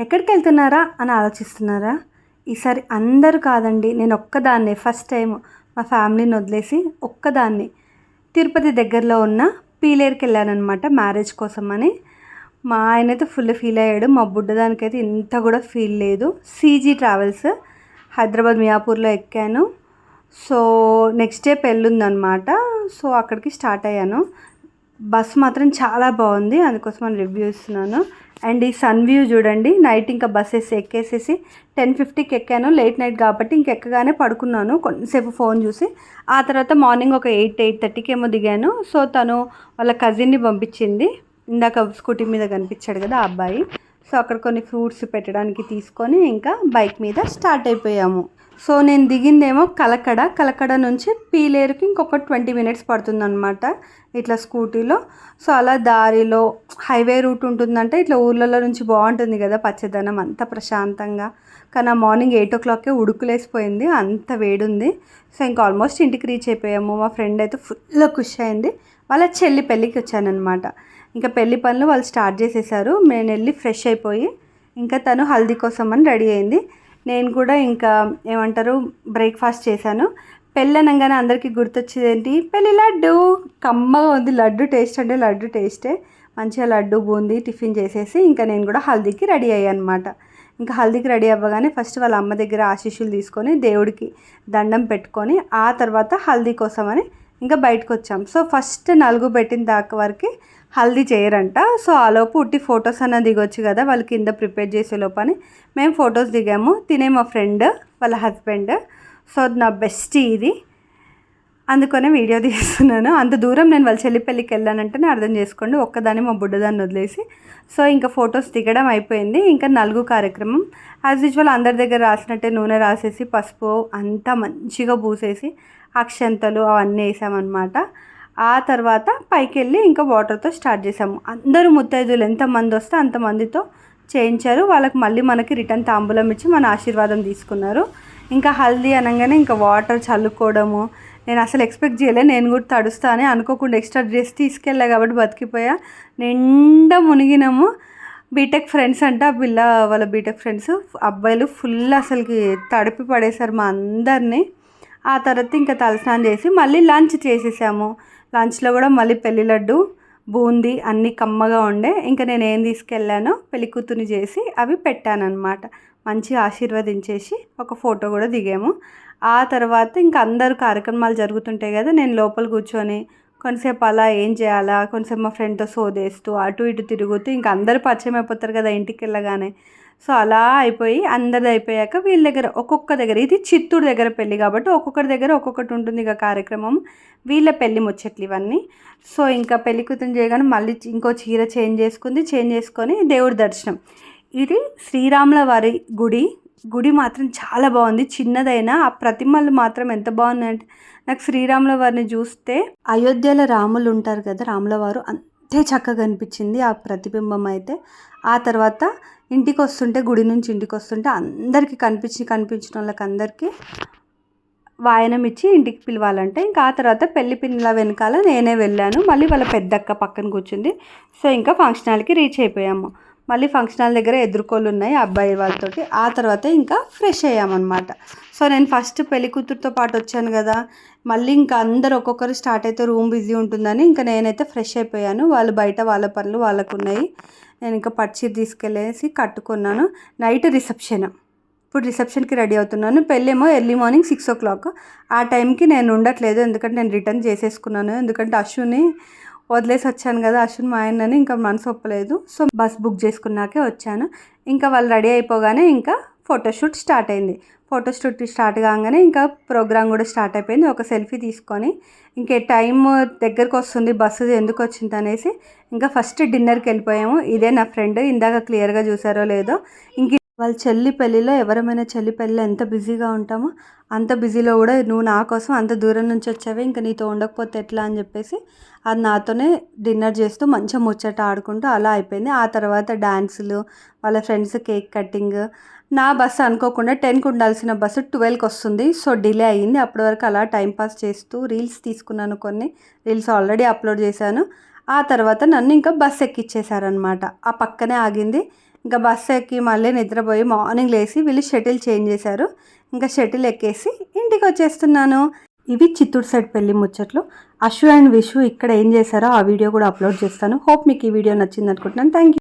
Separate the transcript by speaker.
Speaker 1: ఎక్కడికి వెళ్తున్నారా అని ఆలోచిస్తున్నారా? ఈసారి అందరూ కాదండి నేను ఒక్కదాన్నే. ఫస్ట్ టైం మా ఫ్యామిలీని వదిలేసి ఒక్కదాన్ని. తిరుపతి దగ్గరలో ఉన్న పీలేరుకి వెళ్ళానమాట మ్యారేజ్ కోసం అని మా ఆయన అయితే ఫుల్ ఫీల్ అయ్యాడు. మా బుడ్డదానికైతే ఇంత కూడా ఫీల్ లేదు. సీజీ ట్రావెల్స్ హైదరాబాద్ మియాపూర్లో ఎక్కాను. సో నెక్స్ట్ డే పెళ్ళి ఉందన్నమాట సో అక్కడికి స్టార్ట్ అయ్యాను. బస్ మాత్రం చాలా బాగుంది. అందుకోసం అని రివ్యూ ఇస్తున్నాను. అండ్ ఈ సన్ వ్యూ చూడండి. నైట్ ఇంకా బస్సెస్ ఎక్కేసేసి టెన్ ఫిఫ్టీకి ఎక్కాను. లేట్ నైట్ కాబట్టి ఇంక ఎక్కగానే పడుకున్నాను. కొంతసేపు ఫోన్ చూసి. ఆ తర్వాత మార్నింగ్ ఒక ఎయిట్ ఎయిట్ థర్టీకి ఏమో దిగాను. సో తను వాళ్ళ కజిన్ని పంపించింది. ఇందాక స్కూటీ మీద కనిపించాడు కదా ఆ అబ్బాయి. సో అక్కడ కొన్ని ఫ్రూట్స్ పెట్టడానికి తీసుకొని ఇంకా బైక్ మీద స్టార్ట్ అయిపోయాము. సో నేను దిగిందేమో కలకడ. కలకడ నుంచి పీలేరుకి ఇంకొక ట్వంటీ మినిట్స్ పడుతుందన్నమాట ఇట్లా స్కూటీలో. సో అలా దారిలో హైవే రూట్ ఉంటుందంటే ఇట్లా ఊర్లలో నుంచి బాగుంటుంది కదా పచ్చదనం అంత ప్రశాంతంగా. కానీ ఆ మార్నింగ్ ఎయిట్ ఓ క్లాక్కే ఉడుకులేసిపోయింది. అంత వేడుంది. సో ఇంకా ఆల్మోస్ట్ ఇంటికి రీచ్ అయిపోయాము. మా ఫ్రెండ్ అయితే ఫుల్ ఖుషి అయింది. వాళ్ళ చెల్లి పెళ్ళికి వచ్చానమాట ఇంకా పెళ్ళి పనులు వాళ్ళు స్టార్ట్ చేసేసారు. నేను వెళ్ళి ఫ్రెష్ అయిపోయి ఇంకా తను హల్దీ కోసం అని రెడీ అయింది. నేను కూడా ఇంకా ఏమంటారు బ్రేక్ఫాస్ట్ చేశాను. పెళ్ళి అనగానే అందరికీ గుర్తొచ్చేది ఏంటి పెళ్ళి లడ్డు. కమ్మగా ఉంది లడ్డు టేస్ట్ అంటే లడ్డు టేస్టే మంచిగా లడ్డు బూంది టిఫిన్ చేసేసి ఇంకా నేను కూడా హల్దీకి రెడీ అయ్యాను అనమాట ఇంకా హల్దీకి రెడీ అవ్వగానే ఫస్ట్ వాళ్ళ అమ్మ దగ్గర ఆశీస్సులు తీసుకొని దేవుడికి దండం పెట్టుకొని ఆ తర్వాత హల్దీ కోసమని ఇంకా బయటకు వచ్చాం సో ఫస్ట్ నలుగు పెట్టిన దాకా వరకు హల్దీ చేయరంట. సో ఆలోపు ఉట్టి ఫొటోస్ అన్న దిగొచ్చు కదా వాళ్ళు కింద ప్రిపేర్ చేసే లోపని. మేము ఫొటోస్ దిగాము. తినే మా ఫ్రెండ్ వాళ్ళ హస్బెండ్. సో నా బెస్ట్ ఇది. అందుకనే వీడియో తీస్తున్నాను. అంత దూరం నేను వాళ్ళ చెల్లి పెళ్ళికి వెళ్ళానంటేనే అర్థం చేసుకోండి. ఒక్కదాన్ని మా బుడ్డదాన్ని వదిలేసి. సో ఇంకా ఫొటోస్ దిగడం అయిపోయింది. ఇంకా నలుగు కార్యక్రమం. యాజ్ యూజువల్ అందరి దగ్గర రాసినట్టే నూనె రాసేసి పసుపు అంతా మంచిగా పూసేసి అక్షంతలు అవన్నీ వేసామన్నమాట. ఆ తర్వాత పైకి వెళ్ళి ఇంకా వాటర్తో స్టార్ట్ చేసాము. అందరూ ముత్తైదులు ఎంతమంది వస్తే అంతమందితో చేయించారు. వాళ్ళకి మళ్ళీ మనకి రిటర్న్ తాంబూలం ఇచ్చి మన ఆశీర్వాదం తీసుకున్నారు. ఇంకా హల్దీ అనగానే ఇంకా వాటర్ చల్లుకోవడము. నేను అసలు ఎక్స్పెక్ట్ చేయలే నేను కూడా తడుస్తానే అనుకోకుండా ఎక్స్ట్రా డ్రెస్ తీసుకెళ్ళా కాబట్టి బతికిపోయా. నిండా మునిగినాము. బీటెక్ ఫ్రెండ్స్ అంటే ఆ పిల్ల వాళ్ళ బీటెక్ ఫ్రెండ్స్ అబ్బాయిలు ఫుల్ అసలుకి తడిపి పడేశారు మా అందరినీ. ఆ తర్వాత ఇంకా తలస్నానం చేసి మళ్ళీ లంచ్ చేసేసాము. లంచ్లో కూడా మళ్ళీ పెళ్ళి లడ్డు బూందీ అన్నీ కమ్మగా ఉండే. ఇంకా నేను ఏం తీసుకెళ్ళానో పెళ్ళి కూతుర్ని చేసి అవి పెట్టానన్నమాట. మంచిగా ఆశీర్వదించేసి ఒక ఫోటో కూడా దిగాము. ఆ తర్వాత ఇంకా అందరు కార్యక్రమాలు జరుగుతుంటాయి కదా నేను లోపల కూర్చొని కొంతసేపు అలా ఏం చేయాలా కొంతసేపు మా ఫ్రెండ్తో సోదేస్తూ అటు ఇటు తిరుగుతూ ఇంకా అందరూ పరిచయం అయిపోతారు కదా ఇంటికి వెళ్ళగానే. సో అలా అయిపోయి అందరిది అయిపోయాక వీళ్ళ దగ్గర ఒక్కొక్క దగ్గర ఇది చిత్తూరు దగ్గర పెళ్ళి కాబట్టి ఒక్కొక్కరి దగ్గర ఒక్కొక్కటి ఉంటుంది ఇక కార్యక్రమం. వీళ్ళ పెళ్ళి ముచ్చట్లు ఇవన్నీ. సో ఇంకా పెళ్ళి కూతురు చేయగానే మళ్ళీ ఇంకో చీర చేంజ్ చేసుకుంది చేంజ్ చేసుకొని దేవుడి దర్శనం. ఇది శ్రీరాముల వారి గుడి. గుడి మాత్రం చాలా బాగుంది. చిన్నదైనా ఆ ప్రతిమలు మాత్రం ఎంత బాగున్నాయంటే నాకు శ్రీరాముల వారిని చూస్తే అయోధ్యలో రాములు ఉంటారు కదా రాముల వారు అంతే చక్కగా అనిపించింది ఆ ప్రతిబింబం అయితే. ఆ తర్వాత ఇంటికి వస్తుంటే గుడి నుంచి ఇంటికి వస్తుంటే అందరికీ కనిపించి కనిపించిన వాళ్ళకి అందరికీ వాయనం ఇచ్చి ఇంటికి పిలవాలంటే. ఇంకా ఆ తర్వాత పెళ్ళి పిల్లల వెనకాల నేనే వెళ్ళాను. మళ్ళీ వాళ్ళ పెద్దక్క పక్కన కూర్చుంది. సో ఇంకా ఫంక్షన్ హాల్కి రీచ్ అయిపోయాము. మళ్ళీ ఫంక్షన్ హాల్ దగ్గర ఎదుర్కోలు ఉన్నాయి అబ్బాయి వాళ్ళతోటి. ఆ తర్వాత ఇంకా ఫ్రెష్ అయ్యామన్నమాట. సో నేను ఫస్ట్ పెళ్ళి కూతురుతో పాటు వచ్చాను కదా. మళ్ళీ ఇంకా అందరు ఒక్కొక్కరు స్టార్ట్ అయితే రూమ్ బిజీ ఉంటుందని ఇంకా నేనైతే ఫ్రెష్ అయిపోయాను. వాళ్ళు బయట వాళ్ళ పనులు వాళ్ళకు ఉన్నాయి నేను ఇంకా పట్టుచీర తీసుకెళ్ళేసి కట్టుకున్నాను. నైట్ రిసెప్షన్ ఇప్పుడు రిసెప్షన్కి రెడీ అవుతున్నాను. పెళ్ళేమో early morning six o'clock ఆ టైంకి నేను ఉండట్లేదు. ఎందుకంటే నేను రిటర్న్ చేసేసుకున్నాను. ఎందుకంటే అశ్విని వదిలేసి వచ్చాను కదా అశ్విన్ మా ఆయనని ఇంకా మనసు ఒప్పలేదు. సో బస్ బుక్ చేసుకున్నాకే వచ్చాను. ఇంకా వాళ్ళు రెడీ అయిపోగానే ఇంకా ఫోటోషూట్ స్టార్ట్ అయింది. ఫోటోషూట్ స్టార్ట్ కాగానే ఇంకా ప్రోగ్రామ్ కూడా స్టార్ట్ అయిపోయింది. ఒక సెల్ఫీ తీసుకొని ఇంకే టైం దగ్గరకు వస్తుంది బస్సు ఎందుకు వచ్చింది అనేసి. ఇంకా ఫస్ట్ డిన్నర్కి వెళ్ళిపోయాము. ఇదే నా ఫ్రెండ్ ఇందాక క్లియర్గా చూసారో లేదో. ఇంక వాళ్ళ చెల్లి పెళ్ళిలో ఎవరమైనా చెల్లి పెళ్ళిలో ఎంత బిజీగా ఉంటామో అంత బిజీలో కూడా నువ్వు నా కోసం అంత దూరం నుంచి వచ్చావే ఇంకా నీతో ఉండకపోతే ఎట్లా అని చెప్పేసి అది నాతోనే డిన్నర్ చేస్తూ మంచిగా ముచ్చట ఆడుకుంటూ అలా అయిపోయింది. ఆ తర్వాత డ్యాన్సులు వాళ్ళ ఫ్రెండ్స్ కేక్ కటింగ్ నా బస్సు అనుకోకుండా టెన్కి ఉండాల్సిన బస్సు ట్వెల్వ్కి వస్తుంది. సో డిలే అయ్యింది. అప్పటి వరకు అలా టైంపాస్ చేస్తూ రీల్స్ తీసుకున్నాను కొన్ని. రీల్స్ ఆల్రెడీ అప్లోడ్ చేశాను. ఆ తర్వాత నన్ను ఇంకా బస్ ఎక్కిచ్చేసారనమాట ఆ పక్కనే ఆగింది. ఇంకా బస్సు ఎక్కి మళ్ళీ నిద్రపోయి మార్నింగ్ లేసి వీళ్ళు షటిల్ చేంజ్ చేశారు. ఇంకా షటిల్ ఎక్కేసి ఇంటికి వచ్చేస్తున్నాను. ఇవి చిత్తూరు సైడ్ పెళ్ళి ముచ్చట్లు. అశ్వ అండ్ విషు ఇక్కడ ఏం చేశారో ఆ వీడియో కూడా అప్లోడ్ చేస్తాను. హోప్ మీకు ఈ వీడియో నచ్చింది అనుకుంటున్నాను. Thank you